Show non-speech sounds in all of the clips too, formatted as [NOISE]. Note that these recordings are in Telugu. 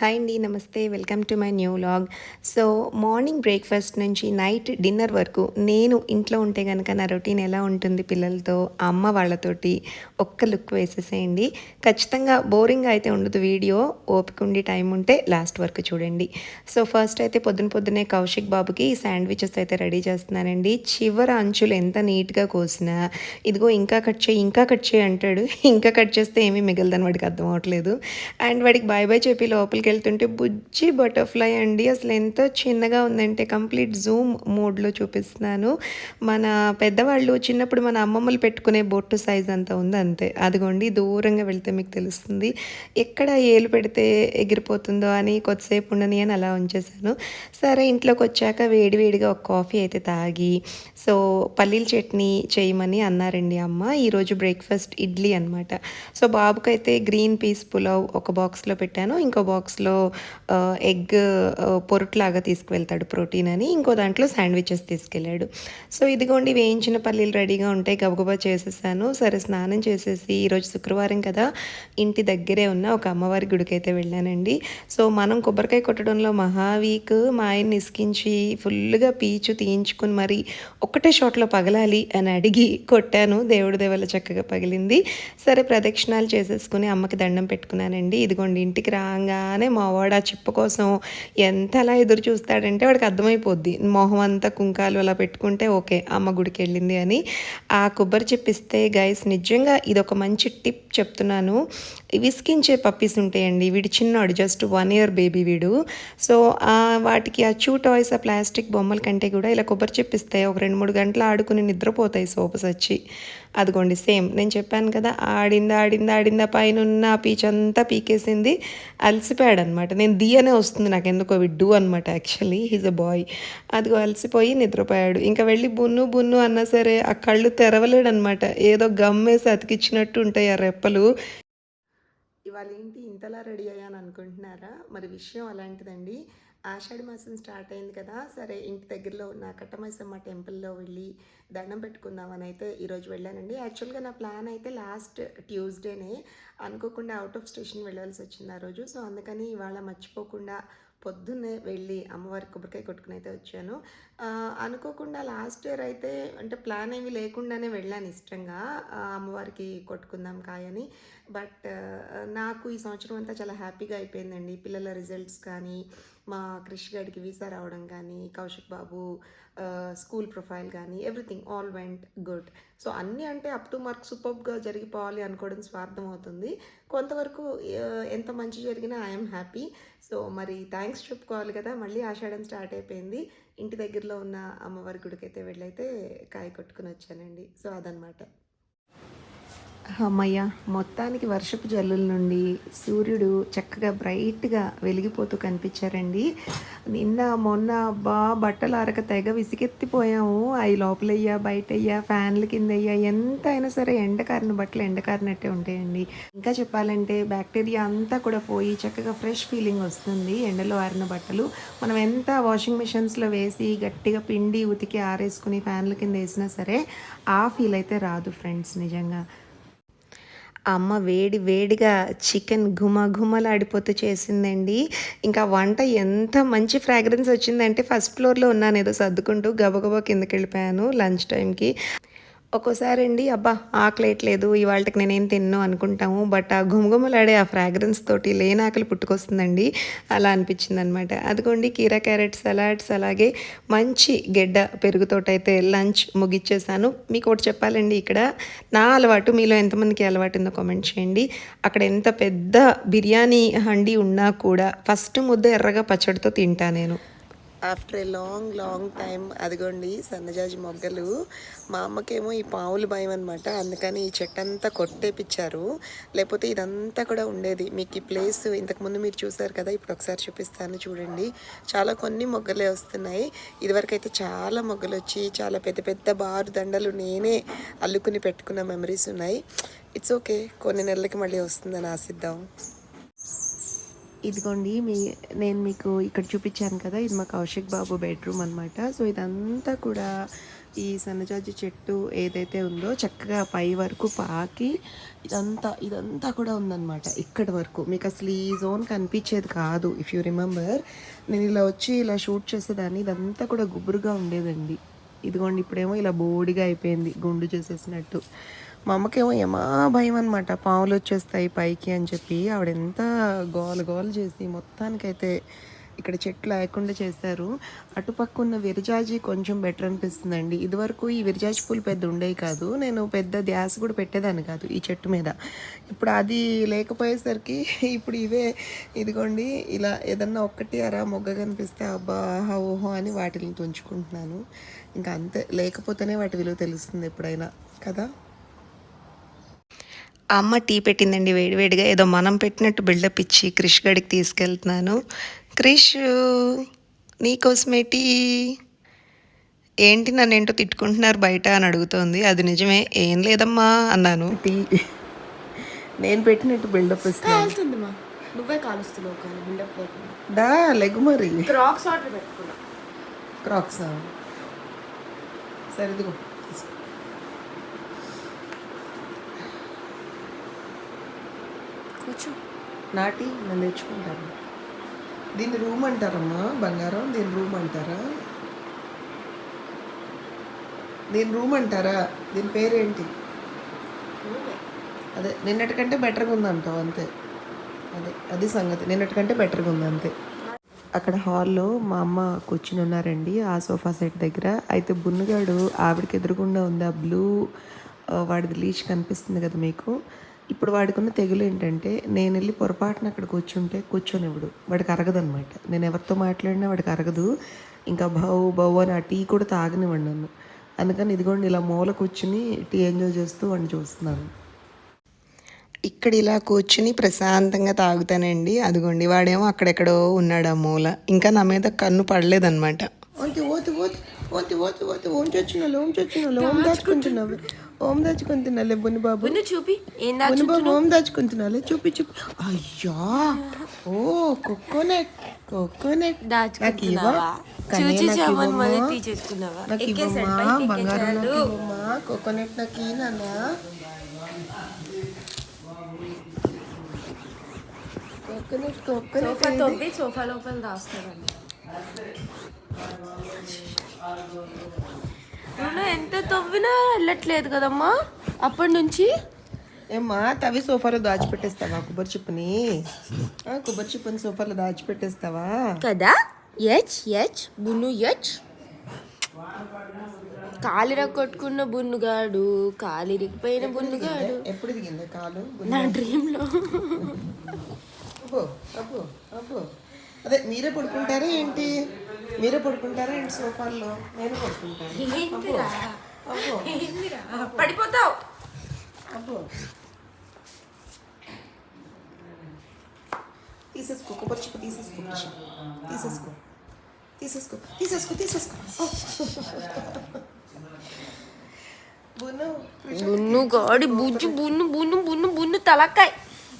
హాయ్ అండి నమస్తే. Welcome to my new vlog so morning breakfast నుంచి నైట్ డిన్నర్ వరకు నేను ఇంట్లో ఉంటే కనుక నా రొటీన్ ఎలా ఉంటుంది పిల్లలతో అమ్మ వాళ్ళతోటి ఒక్క లుక్ వేసేసేయండి. ఖచ్చితంగా బోరింగ్ అయితే ఉండదు వీడియో ఓపిక ఉండి టైం ఉంటే లాస్ట్ వరకు చూడండి. సో ఫస్ట్ అయితే పొద్దున పొద్దునే కౌశిక్ బాబుకి శాండ్విచెస్ అయితే రెడీ చేస్తున్నానండి. చివర అంచులు ఎంత నీట్గా కోసినా ఇదిగో ఇంకా కట్ చేయి ఇంకా కట్ చేయి అంటాడు. ఇంకా కట్ చేస్తే ఏమీ మిగలదని వాడికి అర్థం అవ్వట్లేదు. అండ్ వాడికి బాయ్ బాయ్ చెప్పి లోపలికి వెళ్తుంటే బుజ్జి బటర్ఫ్లై అండి. అసలు ఎంత చిన్నగా ఉందంటే కంప్లీట్ జూమ్ మోడ్లో చూపిస్తున్నాను. మన పెద్దవాళ్ళు చిన్నప్పుడు మన అమ్మమ్మలు పెట్టుకునే బొట్టు సైజ్ అంత ఉంది అంతే. అదిగోండి దూరంగా వెళ్తే మీకు తెలుస్తుంది. ఎక్కడ ఏలు పెడితే ఎగిరిపోతుందో అని కొద్దిసేపు ఉండని అని అలా ఉంచేసాను సరే ఇంట్లోకి వచ్చాక వేడివేడిగా ఒక కాఫీ అయితే తాగి సో పల్లీల చట్నీ చేయమని అన్నారండి అమ్మ. ఈరోజు బ్రేక్ఫాస్ట్ ఇడ్లీ అనమాట సో బాబుకైతే గ్రీన్ పీస్ పులావ్ ఒక బాక్స్లో పెట్టాను. ఇంకో బాక్స్లో ఎగ్ పొరుట్లాగా తీసుకువెళ్తాడు ప్రోటీన్ అని. ఇంకో దాంట్లో శాండ్విచెస్ తీసుకెళ్ళాడు. సో ఇదిగోండి వేయించిన పల్లీలు రెడీగా ఉంటాయి. గబగబా చేసేసాను. సరే స్నానం చేసేసి ఈరోజు శుక్రవారం కదా ఇంటి దగ్గరే ఉన్న ఒక అమ్మవారి గుడికైతే వెళ్ళానండి. సో మనం కొబ్బరికాయ కొట్టడంలో మహావీక్ మా ఆయన్ని ఇసుకించి ఫుల్గా పీచు తీయించుకుని మరి ఒక్కటే షాట్లో పగలాలి అని అడిగి కొట్టాను. దేవుడి దేవల చక్కగా పగిలింది. సరే ప్రదక్షిణాలు చేసేసుకుని అమ్మకి దండం పెట్టుకున్నానండి. ఇదిగోండి ఇంటికి రాగానే మా వాడు ఆ చిప్ప కోసం ఎంత అలా ఎదురు చూస్తాడంటే వాడికి అర్థమైపోద్ది. మొహం అంతా కుంకాలు అలా పెట్టుకుంటే ఓకే అమ్మ గుడికి వెళ్ళింది అని. ఆ కొబ్బరి చెప్పిస్తే గైస్ నిజంగా ఇది ఒక మంచి టిప్ చెప్తున్నాను. విసికించే పప్పీస్ ఉంటాయండి. వీడు చిన్నవాడు జస్ట్ వన్ ఇయర్ బేబీ వీడు. సో ఆ వాటికి ఆ చూ టాయ్స్ ఆ ప్లాస్టిక్ బొమ్మల కంటే కూడా ఇలా కొబ్బరి చెప్పిస్తే ఒక రెండు మూడు గంటలు ఆడుకుని నిద్రపోతాయి సోపస్ వచ్చి అదిగోండి సేమ్. నేను చెప్పాను కదా ఆడిందా ఆడిందా ఆడిందా పైన ఉన్న పీచ్ అంతా పీకేసింది అలసిపోయి అనమాట నేను దియనే వస్తుంది నాకు ఎందుకో విడ్డు అనమాట యాక్చువల్లీ హీజ్ అ బాయ్ అది అలసిపోయి నిద్రపోయాడు. ఇంకా వెళ్ళి బున్ను బున్ను అన్నా సరే ఆ కళ్ళు తెరవలేడనమాట. ఏదో గమ్ వేసి అతికిచ్చినట్టు ఉంటాయి ఆ రెప్పలు. ఇవాళ ఏంటి ఇంతలా రెడీ అయ్యాను అనుకుంటున్నారా? మరి విషయం అలాంటిదండి. ఆషాఢ మాసం స్టార్ట్ అయింది కదా సరే ఇంటి దగ్గరలో ఉన్న కట్టమైసమ్మ టెంపుల్లో వెళ్ళి దండం పెట్టుకుందామని అయితే ఈరోజు వెళ్ళానండి. యాక్చువల్గా నా ప్లాన్ అయితే లాస్ట్ ట్యూస్డేనే అనుకోకుండా అవుట్ ఆఫ్ స్టేషన్ వెళ్ళాల్సి వచ్చింది ఆ రోజు. సో అందుకని ఇవాళ మర్చిపోకుండా పొద్దున్నే వెళ్ళి అమ్మవారి కొబ్బరికాయ కొట్టుకుని అయితే వచ్చాను. అనుకోకుండా లాస్ట్ ఇయర్ అయితే అంటే ప్లాన్ ఏమీ లేకుండానే వెళ్ళాను ఇష్టంగా. అమ్మవారికి కొట్టుకుందాం కాయని. బట్ నాకు ఈ సంవత్సరం అంతా చాలా హ్యాపీగా అయిపోయిందండి. పిల్లల రిజల్ట్స్ కానీ మా క్రిష్ గడికి వీసా రావడం కానీ కౌశిక్ బాబు స్కూల్ ప్రొఫైల్ కానీ everything all went good. So అన్నీ అంటే అప్ టు మార్క్ సూపర్గా జరిగిపోవాలి అనుకోవడం స్వార్థం అవుతుంది. కొంతవరకు ఎంత మంచి జరిగినా ఐఎమ్ హ్యాపీ. సో మరి థ్యాంక్స్ చెప్పుకోవాలి కదా. మళ్ళీ ఆషాఢం స్టార్ట్ అయిపోయింది. ఇంటి దగ్గరలో ఉన్న అమ్మవారి గుడికి అయితే వెళ్ళైతే కాయ కొట్టుకుని వచ్చానండి. సో అదనమాట అమ్మయ్య మొత్తానికి వర్షపు జల్లుల నుండి సూర్యుడు చక్కగా బ్రైట్గా వెలిగిపోతూ కనిపించారండి. నిన్న మొన్న బా బట్టలు ఆరక తెగ విసిగెత్తిపోయాము. అవి లోపలయ్యా బయటయ్యా ఫ్యాన్ల కింద అయ్యా ఎంత అయినా సరే ఎండకారిన బట్టలు ఎండకారినట్టే ఉంటాయండి. ఇంకా చెప్పాలంటే బ్యాక్టీరియా అంతా కూడా పోయి చక్కగా ఫ్రెష్ ఫీలింగ్ వస్తుంది ఎండలో ఆరిన బట్టలు. మనం ఎంత వాషింగ్ మిషన్స్లో వేసి గట్టిగా పిండి ఉతికి ఆరేసుకుని ఫ్యాన్ల కింద వేసినా సరే ఆ ఫీల్ అయితే రాదు ఫ్రెండ్స్ నిజంగా. అమ్మ వేడి వేడిగా చికెన్ ఘుమ ఘుమలాడిపోతూ చేసిందండి. ఇంకా వంట ఎంత మంచి ఫ్రాగ్రెన్స్ వచ్చిందంటే ఫస్ట్ ఫ్లోర్లో ఉన్నాను ఏదో సర్దుకుంటూ గబగబా కిందకి వెళ్ళిపోయాను లంచ్ టైంకి. ఒక్కోసారి అండి అబ్బా ఆకలేయట్లేదు ఇవాళకి నేనేం తిన్ను అనుకుంటాము బట్ ఆ గుమగుమలాడే ఆ ఫ్రాగ్రెన్స్ తోటి లేని ఆకలి పుట్టుకొస్తుందండి. అలా అనిపించింది అనమాట అదిగోండి కీరా క్యారెట్ సలాడ్స్ అలాగే మంచి గెడ్డ పెరుగుతోటైతే లంచ్ ముగిచ్చేసాను. మీకు ఒకటి చెప్పాలండి ఇక్కడ నా అలవాటు మీలో ఎంతమందికి అలవాటు ఉందో కామెంట్ చేయండి. అక్కడ ఎంత పెద్ద బిర్యానీ హండి ఉన్నా కూడా ఫస్ట్ ముద్ద ఎర్రగా పచ్చడితో తింటా నేను. After a long long time అదిగోండి సన్నజాజి మొగ్గలు. మా అమ్మకేమో ఈ పావులు భయం అనమాట అందుకని ఈ చెట్టు అంతా కొట్టేపిచ్చారు. లేకపోతే ఇదంతా కూడా ఉండేది. మీకు ఈ ప్లేస్ ఇంతకుముందు మీరు చూసారు కదా ఇప్పుడు ఒకసారి చూపిస్తాను చూడండి. చాలా కొన్ని మొగ్గలే వస్తున్నాయి. ఇదివరకు అయితే చాలా మొగ్గలు వచ్చి చాలా పెద్ద పెద్ద బారు దండలు నేనే అల్లుకుని పెట్టుకున్న మెమరీస్ ఉన్నాయి. ఇట్స్ ఓకే కొన్ని నెలలకి మళ్ళీ వస్తుందని ఆశిద్దాం. ఇదిగోండి మీ నేను మీకు ఇక్కడ చూపించాను కదా ఇది మా కౌశిక్ బాబు బెడ్రూమ్ అనమాట సో ఇదంతా కూడా ఈ సన్నజాజి చెట్టు ఏదైతే ఉందో చక్కగా పై వరకు పాకి ఇదంతా ఇదంతా కూడా ఉందన్నమాట ఇక్కడి వరకు. మీకు అసలు ఈ జోన్ కనిపించేది కాదు ఇఫ్ యూ రిమెంబర్ నేను ఇలా వచ్చి ఇలా షూట్ చేసేదాన్ని ఇదంతా కూడా గుబురుగా ఉండేదండి. ఇదిగోండి ఇప్పుడేమో ఇలా బోడిగా అయిపోయింది గుండు చేసేసినట్టు. మా అమ్మకేమో ఏమా భయం అనమాట పావులు వచ్చేస్తాయి పైకి అని చెప్పి ఆవిడ ఎంత గోల గోల చేసి మొత్తానికైతే ఇక్కడ చెట్లు లేకుండా చేశారు. అటుపక్క ఉన్న విరజాజి కొంచెం బెటర్ అనిపిస్తుందండి. ఇదివరకు ఈ విరజాజి పూలు పెద్ద ఉండేవి కాదు. నేను పెద్ద ధ్యాస కూడా పెట్టేదాన్ని కాదు ఈ చెట్టు మీద. ఇప్పుడు అది లేకపోయేసరికి ఇప్పుడు ఇవే ఇదిగోండి ఇలా ఏదన్నా ఒక్కటి అరా మొగ్గ కనిపిస్తే అబ్బా ఆహా ఓహో అని వాటిని తుంచుకుంటున్నాను. ఇంకా అంతే. లేకపోతేనే వాటి విలువ తెలుస్తుంది ఎప్పుడైనా. కదా? అమ్మ టీ పెట్టిందండి వేడివేడిగా ఏదో మనం పెట్టినట్టు బిల్డప్ ఇచ్చి క్రిష్ గడికి తీసుకెళ్తున్నాను. క్రిష్ నీకోసమే టీ? ఏంటి నన్ను ఏంటో తిట్టుకుంటున్నారు బయట అని అడుగుతోంది. అది నిజమే. ఏం లేదమ్మా అన్నాను. టీ. నేను పెట్టినట్టు బిల్డప్ ఇస్తాను కాలుతుంది మా నువ్వే కాలుస్తున్నావు కానీ బిల్డప్ లేకుండా. దా లెగు మరి. క్రాక్స్ ఆర్డర్ పెట్టుకున్నా. క్రాక్స్ సరే ఇదిగో. కూర్చో నాటి నన్ను తెచ్చుకుంటాను దీన్ని రూమ్ అంటారమ్మా బంగారం దీని రూమ్ అంటారా? దీని రూమ్ అంటారా? దీని పేరేంటి? అదే నిన్నటికంటే బెటర్గా ఉందంటావు అంతే. అదే అది సంగతి. నిన్నటికంటే బెటర్గా ఉంది అంతే. అక్కడ హాల్లో మా అమ్మ కూర్చుని ఉన్నారండి ఆ సోఫా సెట్ దగ్గర. అయితే బున్నుగాడు ఆవిడకి ఎదురుగుండా ఉంది? ఆ బ్లూ వాడిది లీచ్ కనిపిస్తుంది కదా మీకు. ఇప్పుడు వాడికి ఉన్న తెగులు ఏంటంటే నేను వెళ్ళి పొరపాటున అక్కడ కూర్చుంటే కూర్చొనివ్వడు వాడికి అరగదనమాట నేను ఎవరితో మాట్లాడినా వాడికి అరగదు ఇంకా బౌ బౌ అని ఆ టీ కూడా తాగనివ్వండి నన్ను అందుకని ఇదిగోండి ఇలా మూల కూర్చుని టీ ఎంజాయ్ చేస్తూ వాడిని చూస్తున్నాను ఇక్కడ ఇలా కూర్చుని ప్రశాంతంగా తాగుతానండి అదిగోండి వాడేమో అక్కడెక్కడో ఉన్నాడు ఆ మూల ఇంకా నా మీద కన్ను పడలేదన్నమాట ఓతి ఓతి ఓతి ఓతి ఓతి ఓతి ఓం చొచ్చినాలు ఓం చొచ్చినాలు ఓం దాచుకుంటున్నావు ఓం దాచుకుంటున్నాలే బుని బాబు చూపి. ఏం బుని బాబు ఓం దాచుకుంటున్నాలే చూపి చూపి అయ్యా. ఓ కోకోనట్ కోకోనట్. నాకు ఇవ్వ. కనే చూచి నాకు చామని మళ్ళీ ఇవ్వమ్మా. తీసేసుకున్నావా? నాకు ఇవ్వమ్మా బంగారం నాకు ఇవ్వమ్మా కోకోనట్ నాకు ఈ నాన్న. కోకోనట్ కోకోనట్ సోఫా తవ్వి సోఫా లోపల దాస్తారండి నువ్వు ఎంత తవ్వినా వెళ్ళట్లేదు కదమ్మా? అప్పటి నుంచి? ఏమ్మా తవి సోఫాలో దాచిపెట్టేస్తావా కొబ్బరి చిప్పని? కొబ్బరి చిప్పని సోఫాలో దాచిపెట్టేస్తావా? కదా? ఎచ్ ఎచ్ బున్ను ఎచ్ కాలిర కొట్టుకున్న బున్నుగాడు కాలిరిగిపోయిన బున్నుగాడు. ఎప్పుడు దిగింది కాలు నా డ్రీమ్లో అబ్బో అబ్బో అబ్బో. అదే మీరే పడుకుంటారా ఏంటి? మీరే పడుకుంటారా ఏంటి సోఫాల్లో? నేను పడుకుంటాను. పడిపోతావు. అబ్బో. తీసేసుకో కొబ్బరి చిప్ప తీసేసుకో. తీసేసుకో. తీసేసుకో తీసేసుకో తీసేసుకో. బును బున్ను గాడి బుజ్జు బున్ను బున్ను బున్ను బున్ను తలకాయ్.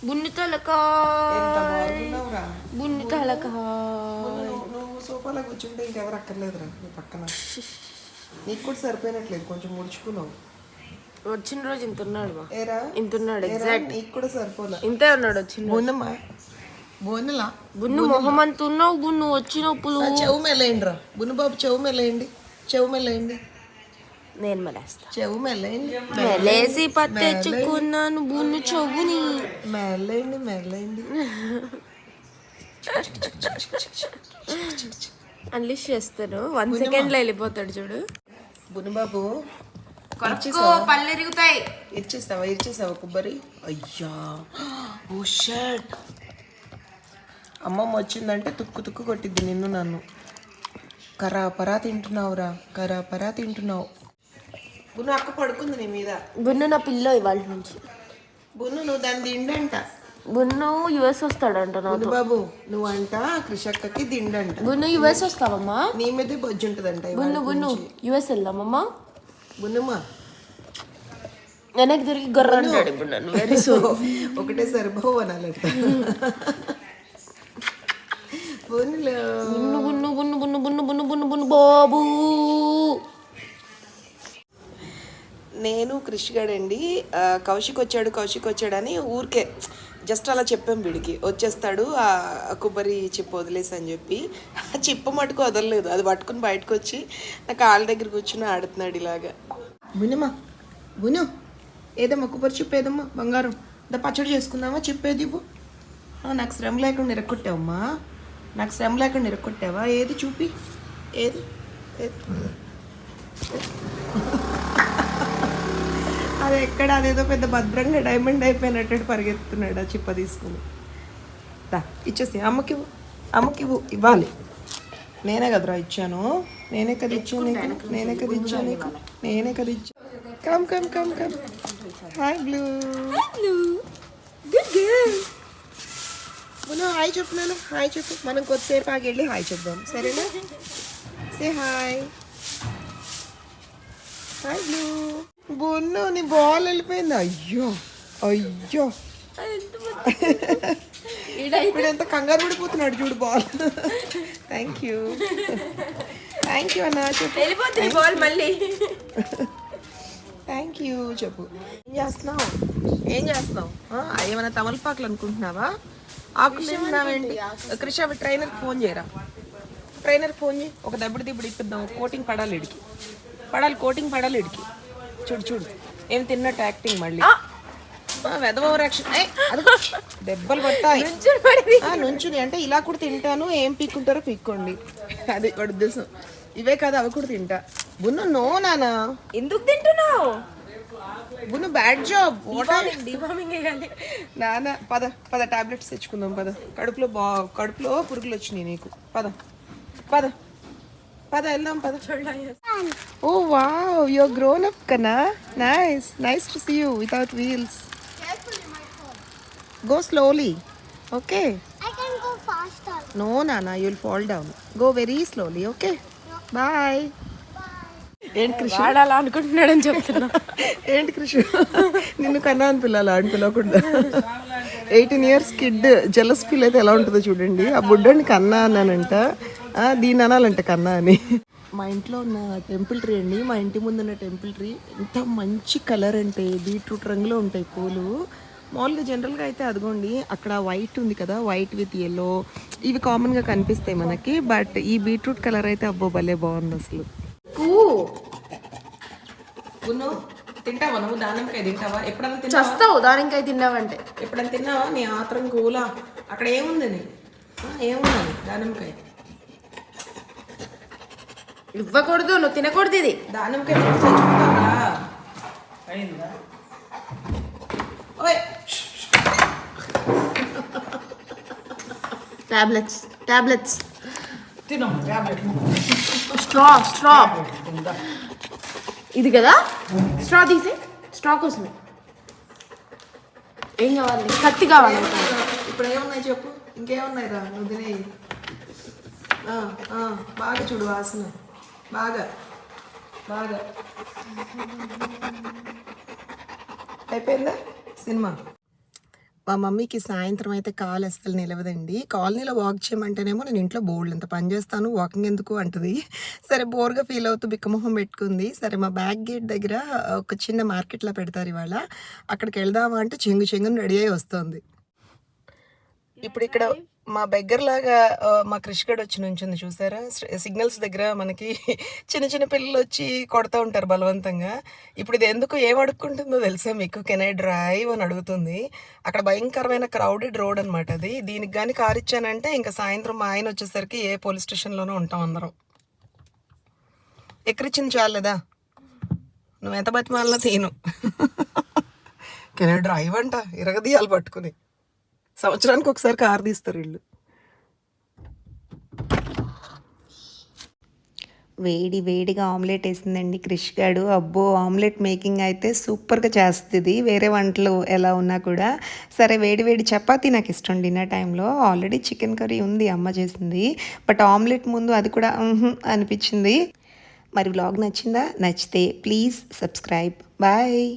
బున్ను తలకాయ్. బున్ను తలకాయ్. సోఫాలో కూర్చుంటే ఇంకెవరు అక్కర్లేదురా నీ పక్కన. నీకు కూడా సరిపోయినట్లేదు కొంచెం ముడుచుకున్నావు. వచ్చిన రోజు ఇంత ఉన్నాడు మా ఏరా? ఇంత ఉన్నాడు ఎగ్జాక్ట్ నీకు కూడా సరిపోలే. ఇంతే ఉన్నాడు వచ్చిన రోజు. బోనమ్మా బోనలా బున్ను మొహం అంత ఉన్నావు బున్ను వచ్చినప్పుడు. ఆ, చెవు మెల్లేయండి రా బును బాబు చెవు మెల్లేయండి చెవు మెల్లేయండి నేను మలేస్తా. చెవు మెల్లేయండి మెలేసి పత్తెచ్చుకున్నాను బున్ను చెవుని. మెల్లేయండి మెల్లేయండి అన్లిష్ చేస్తాను వన్ సెకండ్లో వెళ్ళిపోతాడు చూడు. బును బాబు కొరకు పళ్ళు ఎరుగుతాయి ఇచ్చేస్తావా ఇచ్చేస్తావా కొబ్బరి? అయ్యా. ఓ షర్ట్ అమ్మమ్మ వచ్చిందంటే తుక్కు తుక్కు కొట్టిద్ది నిన్ను నన్ను. కరా పరా తింటున్నావురా. కరా పరా తింటున్నావు. బును అక్క పడుకుంది నీ మీద. బున్ను నా పిల్ల ఇవాళ నుంచి. బును నువ్వు దాన్ని తిండంట. బున్ను యుఎస్ వస్తాడంట నాతో. బాబు అంట కృషక్కకి దిండంట. బున్ను యుఎస్ వస్తావమ్మా? నీ మీద బొజ్జు ఉంటుందంట బున్ను బున్ను యుఎస్ వెళ్దామమ్మా. బున్నుమా వెనక్కి తిరిగి గొర్ర అంటాడు ఇప్పుడు నన్ను. వెరీ సో ఒకటే సరిభావు అనాలంట. బున్నులో బున్ను బున్ను బాబు. నేను కృషిగాడండి. కౌశిక్ వచ్చాడు కౌశిక్ వచ్చాడని ఊరికే జస్ట్ అలా చెప్పాం వీడికి. వచ్చేస్తాడు ఆ కొబ్బరి చిప్ప వదిలేసి అని చెప్పి. ఆ చిప్ప మటుకు వదలలేదు. అది పట్టుకుని బయటకు వచ్చి నా కాళ్ళ దగ్గర కూర్చుని ఆడుతున్నాడు ఇలాగా. బునమ్మా బును ఏదమ్మా కొబ్బరి చిప్ప ఏదమ్మా? బంగారం. దా పచ్చడి చేసుకుందామా? చెప్పేది ఇవ్వు? ఆ, నాకు శ్రమ లేకుండా ఇరక్కొట్టావమ్మా నాకు శ్రమ లేకుండా ఇరక్కొట్టావా ఏది చూపి? ఏది? ఏది? [LAUGHS] అది ఎక్కడ అదేదో పెద్ద భద్రంగా డైమండ్ అయిపోయినట్టు పరిగెత్తున్నాడు ఆ చిప్ప తీసుకుని. దా ఇచ్చేసి అమ్మకి అమ్మకి ఇవ్వు ఇవ్వాలి. నేనే కదరా ఇచ్చాను. నేనే కదా ఇచ్చాను నీకు నేనే కదా ఇచ్చాను నీకు నేనే కదా ఇచ్చాను. Come come come come hi Blue good girl మనం హాయ్ చెప్పు నాన్న హాయ్ చెప్పు. మనం కొద్దిసేపు ఆగి వెళ్ళి హాయ్ చెప్దాం. సరేనా? సే హాయ్ హాయ్ బ్లూ బొన్ను నీ బాల్ వెళ్ళిపోయింది. అయ్యో అయ్యో. ఇప్పుడు ఎంత కంగారు పడిపోతున్నాడు చూడు ball. Thank you thank you అన్న చెప్పు. వెళ్ళిపోతుంది బాల్ మళ్ళీ. థ్యాంక్ యూ చెప్పు. ఏం చేస్తున్నావు? ఏం చేస్తున్నావు? ఏమైనా తమలపాకులు అనుకుంటున్నావా? ఆకులు తింటున్నావేంటి కృషి అవి ట్రైనర్కి ఫోన్ చేయరా? ట్రైనర్కి ఫోన్ చేయి. ఒక దెబ్బడి దిబ్బడి ఇప్పిద్దాం. కోటింగ్ పడాలి ఇడికి పడాలి కోటింగ్ పడాలి ఇడికి చూడు చూడు. ఏం తిన్నట్టు యాక్టింగ్ మళ్ళీ? దెబ్బలు ఆ, నుంచుని. అంటే ఇలా కూడా తింటాను. ఏం పీక్కుంటారో పీక్కోండి. అది వాడు ఉద్దేశం ఇవే కాదు అవి కూడా తింటా. బున్ను నో నానా. ఎందుకు తింటున్నావు? బున్ను బ్యాడ్ జాబ్ నాన్న పద పద టాబ్లెట్స్ తెచ్చుకుందాం పద. కడుపులో బా కడుపులో పురుగులు వచ్చినాయి నీకు. పద పద. పద వెళ్దాం పద. Oh wow your grown up కన్నా. Nice nice to see you without wheels go slowly okay I can go faster. No నానా you'll fall down go very slowly okay bye ఏంటి కృషి వాడాలా అనుకుంటున్నాడని చెప్తున్నా. [LAUGHS] ఏంటి కృషి నిన్ను కన్నా అని పిల్లలు పిలవకుండా eighteen years kid jealous feel అయితే ఎలా ఉంటుందో చూడండి. ఆ బుడ్డని కన్నా అన్నానంట దీన్ని అనాలంట కన్నా అని. మా ఇంట్లో ఉన్న టెంపుల్ ట్రీ అండి. మా ఇంటి ముందు ఉన్న టెంపుల్ ట్రీ ఎంత మంచి కలర్ అంటే బీట్రూట్ రంగులో ఉంటాయి పూలు. మామూలుగా జనరల్గా అయితే అదిగోండి అక్కడ వైట్ ఉంది కదా వైట్ విత్ ఎల్లో ఇవి కామన్గా కనిపిస్తాయి మనకి బట్ ఈ బీట్రూట్ కలర్ అయితే అబ్బో భలే బాగుంది అసలు. తింటావా నువ్వు? దానిమ్మకాయ తింటావా? ఎప్పుడన్నా చస్తావు దానికాయ తిన్నావంటే. ఎప్పుడన్నా తిన్నావా? నీ ఆత్రం కూలా. అక్కడ ఏముందని ఆ, ఏముందని దానిమ్మకాయ ఇవ్వకూడదు నువ్వు తినకూడదు ఇది. చచ్చిపోతావా? ఓయ్. టాబ్లెట్స్ టాబ్లెట్స్ స్ట్రా స్ట్రా ఇది కదా? స్ట్రా తీసే? స్ట్రా కోసమే. ఏం కావాలి? కత్తి కావాలి ఇప్పుడు ఏమున్నాయి చెప్పు? ఇంకేమున్నాయి రా నువ్వు తినేయి. ఆ, బాగా చూడు వాసన. బాగా బాగా. అయిపోయిందా సినిమా? మా మమ్మీకి సాయంత్రం అయితే కాల్ అస్సలు నిలవదండి. కాలనీలో వాక్ చేయమంటేనేమో నేను ఇంట్లో బోర్డు అంత పని చేస్తాను వాకింగ్ ఎందుకు అంటుంది. సరే బోర్గా ఫీల్ అవుతూ బిక్కమొహం పెట్టుకుంది. సరే మా బ్యాక్ గేట్ దగ్గర ఒక చిన్న మార్కెట్లో పెడతారు ఇవాళ. అక్కడికి వెళ్దామా అంటే చెంగు చెంగుని రెడీ అయి వస్తుంది. ఇప్పుడు ఇక్కడ మా దగ్గరలాగా ఆ, మా కృషిగడ్ వచ్చి నుంచింది చూసారా? సిగ్నల్స్ దగ్గర మనకి [LAUGHS] చిన్న చిన్న పిల్లలు వచ్చి కొడతా ఉంటారు బలవంతంగా. ఇప్పుడు ఇది ఎందుకు ఏం అడుక్కుంటుందో తెలుసా మీకు? కెన్ ఐ డ్రైవ్ అని అడుగుతుంది. అక్కడ భయంకరమైన క్రౌడెడ్ రోడ్ అనమాట అది. దీనికి కానీ కార్ ఇచ్చానంటే ఇంకా సాయంత్రం మా ఆయన వచ్చేసరికి ఏ పోలీస్ స్టేషన్లోనూ ఉంటాం అందరం. ఎక్కడిచ్చింది చాలేదా నువ్వు ఎంత బతిమాలినా తీను. [LAUGHS] కెన్ ఐ డ్రైవ్ అంట ఇరగదీయాలి పట్టుకుని. సంవత్సరానికి ఒకసారి కారు తీస్తారు వీళ్ళు. వేడి వేడిగా ఆమ్లెట్ వేసిందండి క్రిష్ గాడు. అబ్బో ఆమ్లెట్ మేకింగ్ అయితే సూపర్గా చేస్తుంది. వేరే వంటలు ఎలా ఉన్నా కూడా. సరే వేడి వేడి చపాతి నాకు ఇష్టం డిన్నర్ టైంలో. ఆల్రెడీ చికెన్ కర్రీ ఉంది అమ్మ చేసింది. బట్ ఆమ్లెట్ ముందు అది కూడా అనిపించింది. మరి వ్లాగ్ నచ్చిందా? నచ్చితే ప్లీజ్ సబ్స్క్రైబ్. బాయ్.